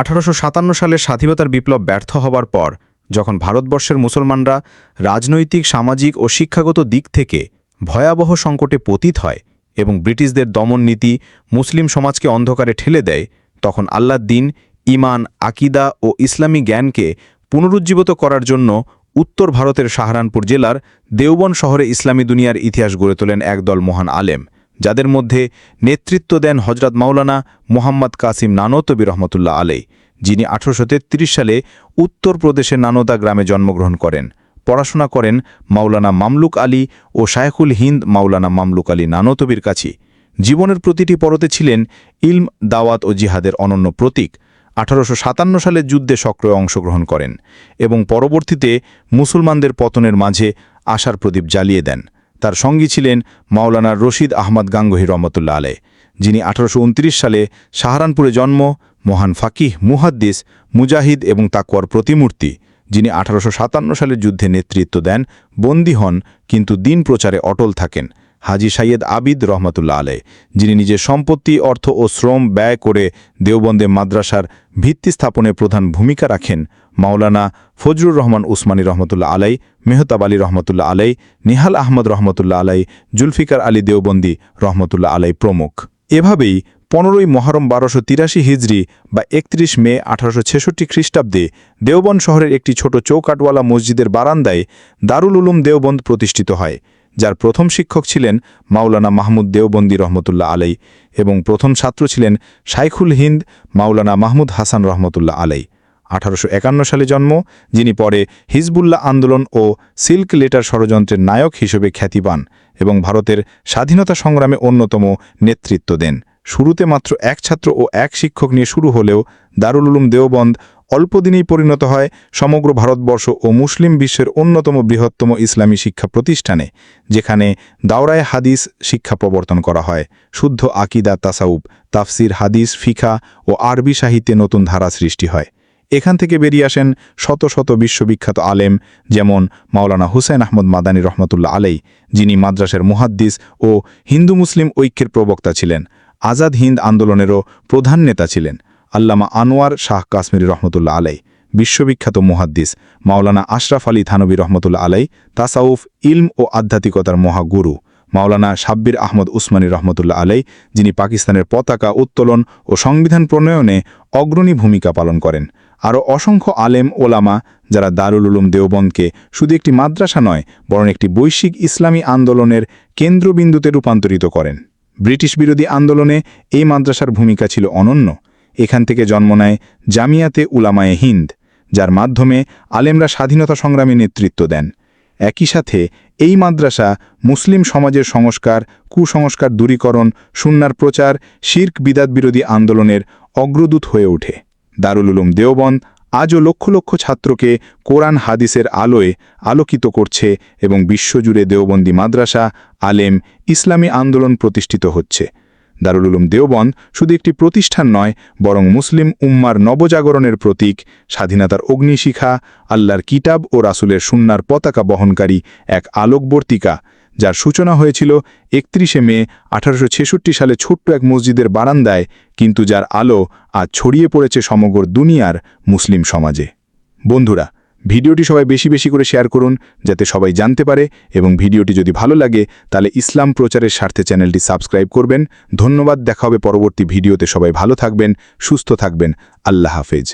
আঠারোশো সাতান্ন সালে স্বাধীনতার বিপ্লব ব্যর্থ হবার পর, যখন ভারতবর্ষের মুসলমানরা রাজনৈতিক, সামাজিক ও শিক্ষাগত দিক থেকে ভয়াবহ সংকটে পতিত হয় এবং ব্রিটিশদের দমন নীতি মুসলিম সমাজকে অন্ধকারে ঠেলে দেয়, তখন আল্লাহ দিন ইমান আকিদা ও ইসলামী জ্ঞানকে পুনরুজ্জীবিত করার জন্য উত্তর ভারতের সাহারানপুর জেলার দেওবন শহরে ইসলামী দুনিয়ার ইতিহাস গড়ে তোলেন একদল মহান আলেম। যাদের মধ্যে নেতৃত্ব দেন হজরত মাওলানা মোহাম্মদ কাসিম নানতবি রহমতুল্লাহ আলাই যিনি আঠারোশো তেত্রিশ সালে উত্তরপ্রদেশের নানোদা গ্রামে জন্মগ্রহণ করেন। পড়াশোনা করেন মাওলানা মামলুক আলী ও শায়খুল হিন্দ মাওলানা মামলুক আলী নানতবির কাছে। জীবনের প্রতিটি পরতে ছিলেন ইলম, দাওয়াত ও জিহাদের অনন্য প্রতীক। আঠারোশো সালের যুদ্ধে সক্রিয় অংশগ্রহণ করেন এবং পরবর্তীতে মুসলমানদের পতনের মাঝে আশার প্রদীপ জ্বালিয়ে দেন। তার সঙ্গী ছিলেন মাওলানা রশিদ আহমদ গাঙ্গহি রহমতুল্লা আলে যিনি আঠারোশো উনত্রিশ সালে সাহারানপুরে জন্ম, মহান ফাকিহ, মুহাদ্দিস, মুজাহিদ এবং তাকুয়ার প্রতিমূর্তি, যিনি আঠারোশো সাতান্ন সালের যুদ্ধে নেতৃত্ব দেন, বন্দী হন, কিন্তু দিন প্রচারে অটল থাকেন। হাজি সাইয়েদ আবিদ রহমতুল্লা আলে যিনি নিজের সম্পত্তি, অর্থ ও শ্রম ব্যয় করে দেওবন্দে মাদ্রাসার ভিত্তি স্থাপনে প্রধান ভূমিকা রাখেন। মাওলানা ফজরুর রহমান উসমানী রহমতুল্লাহ আলাই মেহতাব আলী রহমতুল্লাহ আলাই নিহাল আহমদ রহমতুল্লাহ আলাই জুলফিকার আলী দেওবন্দি রহমতুল্লাহ আলাই প্রমুখ। এভাবেই পনেরোই মহরম বারোশো তিরাশি হিজড়ি বা একত্রিশ মে আঠারোশো ছেষট্টি খ্রিস্টাব্দে দেওবন শহরের একটি ছোট চৌকাটওয়ালা মসজিদের বারান্দায় দারুল উলুম দেওবন্দ প্রতিষ্ঠিত হয়। যার প্রথম শিক্ষক ছিলেন মাওলানা মাহমুদ দেওবন্দি রহমতুল্লাহ আলাই এবং প্রথম ছাত্র ছিলেন শাইখুল হিন্দ মাওলানা মাহমুদ হাসান রহমতুল্লাহ আলাই। আঠারোশো একান্ন সালে জন্ম, যিনি পরে হিজবুল্লাহ আন্দোলন ও সিল্ক লেটার ষড়যন্ত্রের নায়ক হিসেবে খ্যাতি পান এবং ভারতের স্বাধীনতা সংগ্রামে অন্যতম নেতৃত্ব দেন। শুরুতে মাত্র এক ছাত্র ও এক শিক্ষক নিয়ে শুরু হলেও দারুল উলুম দেওবন্দ অল্পদিনেই পরিণত হয় সমগ্র ভারতবর্ষ ও মুসলিম বিশ্বের অন্যতম বৃহত্তম ইসলামী শিক্ষা প্রতিষ্ঠানে, যেখানে দাওরায় হাদিস শিক্ষা প্রবর্তন করা হয়। শুদ্ধ আকিদা তাসাউব, তাফসির হাদিস ফিখা ও আরবি সাহিত্যে নতুন ধারা সৃষ্টি হয়। এখান থেকে বেরিয়ে আসেন শত শত বিশ্ববিখ্যাত আলেম, যেমন মাওলানা হুসেন আহমদ মাদানী রহমতুল্লাহ আলাই, যিনি মাদ্রাসের মুহাদ্দিস ও হিন্দু মুসলিম ঐক্যের প্রবক্তা ছিলেন, আজাদ হিন্দ আন্দোলনেরও প্রধান নেতা ছিলেন। আল্লামা আনোয়ার শাহ কাশ্মীরি রহমতুল্লাহ আলাই, বিশ্ববিখ্যাত মুহাদ্দিস মাওলানা আশরাফ আলী থানবী রহমতুল্লাহ আলাই, তাসাউফ, ইলম ও আধ্যাত্মিকতার মহাগুরু মাওলানা সাব্বির আহমদ উসমানী রহমতুল্লাহ আলাই, যিনি পাকিস্তানের পতাকা উত্তোলন ও সংবিধান প্রণয়নে অগ্রণী ভূমিকা পালন করেন। আরও অসংখ্য আলেম ওলামা যারা দারুল উলুম দেওবন্দকে শুধু একটি মাদ্রাসা নয়, বরং একটি বৈশ্বিক ইসলামী আন্দোলনের কেন্দ্রবিন্দুতে রূপান্তরিত করেন। ব্রিটিশ বিরোধী আন্দোলনে এই মাদ্রাসার ভূমিকা ছিল অনন্য। এখান থেকে জন্ম নেয় জামিয়াতে উলামায়ে হিন্দ, যার মাধ্যমে আলেমরা স্বাধীনতা সংগ্রামে নেতৃত্ব দেন। একই সাথে এই মাদ্রাসা মুসলিম সমাজের সংস্কার, কুসংস্কার দূরীকরণ, সুন্নার প্রচার, শির্ক বিদাত বিরোধী আন্দোলনের অগ্রদূত হয়ে ওঠে। দারুল উলুম দেওবন্দ আজও লক্ষ লক্ষ ছাত্রকে কোরআন হাদিসের আলোয় আলোকিত করছে এবং বিশ্বজুড়ে দেওবন্দি মাদ্রাসা আলেম ইসলামী আন্দোলন প্রতিষ্ঠিত হচ্ছে। দারুল উলুম দেওবন্দ শুধু একটি প্রতিষ্ঠান নয়, বরং মুসলিম উম্মার নবজাগরণের প্রতীক, স্বাধীনতার অগ্নিশিখা, আল্লাহর কিতাব ও রাসুলের সুন্নার পতাকা বহনকারী এক আলোকবর্তিকা, যার সূচনা হয়েছিল একত্রিশে মে আঠারোশো ছেষট্টি সালে ছোট্ট এক মসজিদের বারান্দায়, কিন্তু যার আলো আজ ছড়িয়ে পড়েছে সমগ্র দুনিয়ার মুসলিম সমাজে। বন্ধুরা ভিডিওটি সবাই বেশি বেশি করে শেয়ার করুন যাতে সবাই জানতে পারে এবং ভিডিওটি যদি ভালো লাগে, তাহলে ইসলাম প্রচারের স্বার্থে চ্যানেলটি সাবস্ক্রাইব করবেন। ধন্যবাদ, দেখা হবে পরবর্তী ভিডিওতে। সবাই ভালো থাকবেন, সুস্থ থাকবেন। আল্লাহ হাফেজ।